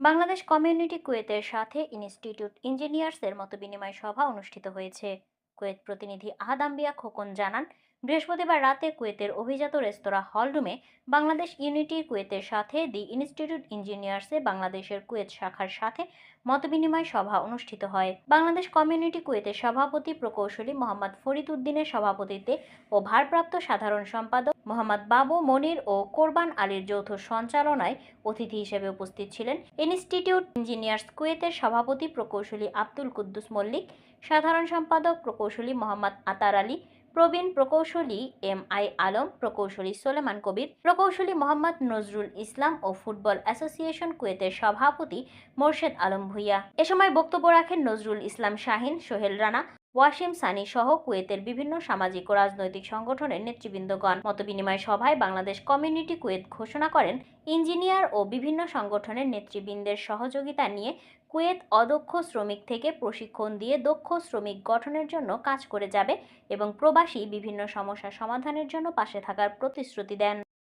Bangladesh community কুয়েতের সাথে institute ইঞ্জিনিয়ার্সের মতো বিনিময় সভা অনুষ্ঠিত হয়েছে। কুয়েত প্রতিনিধি আহাদাম্বিয়া খোকন জানান বৃহস্পতিবার রাতে কুয়েতের অভিজাত রেস্তোরাঁ হলরুমে বাংলাদেশ ইউনিটি কুয়েতের সাথে দি ইনস্টিটিউট ইঞ্জিনিয়ার্সে বাংলাদেশের কুয়েত শাখার সাথে মতবিনিময় সভা অনুষ্ঠিত হয়। বাংলাদেশ কমিউনিটি কুয়েতের সভাপতি প্রকৌশলী মোহাম্মদ ফরিদ উদ্দিনের সভাপতিত্বে ও ভারপ্রাপ্ত সাধারণ সম্পাদক মোহাম্মদ বাবু মনির ও কোরবান আলীর যৌথ সঞ্চালনায় অতিথি হিসেবে উপস্থিত ছিলেন ইনস্টিটিউট ইঞ্জিনিয়ার্স কুয়েতের সভাপতি প্রকৌশলী আব্দুল কুদ্দুস মল্লিক, সাধারণ সম্পাদক প্রকৌশলী মোহাম্মদ আতার আলী প্রবীণ প্রকৌশলী এম আই আলম, প্রকৌশলী সোলেমান কবির, প্রকৌশলী মোহাম্মদ নজরুল ইসলাম ও ফুটবল অ্যাসোসিয়েশন কুয়েতের সভাপতি মোর্শেদ আলম ভুইয়া। এ সময় বক্তব্য রাখেন নজরুল ইসলাম শাহিন, সোহেল রানা ওয়াসিম সানি সহ কুয়েতের বিভিন্ন সামাজিক ও রাজনৈতিক সংগঠনের নেতৃবৃন্দগণ মতবিনিময় সভায় বাংলাদেশ কমিউনিটি কুয়েত ঘোষণা করেন। ইঞ্জিনিয়ার ও বিভিন্ন সংগঠনের নেতৃবৃন্দের সহযোগিতা নিয়ে কুয়েত অদক্ষ শ্রমিক থেকে প্রশিক্ষণ দিয়ে দক্ষ শ্রমিক গঠনের জন্য কাজ করে যাবে এবং প্রবাসী বিভিন্ন সমস্যা সমাধানের জন্য পাশে থাকার প্রতিশ্রুতি দেন।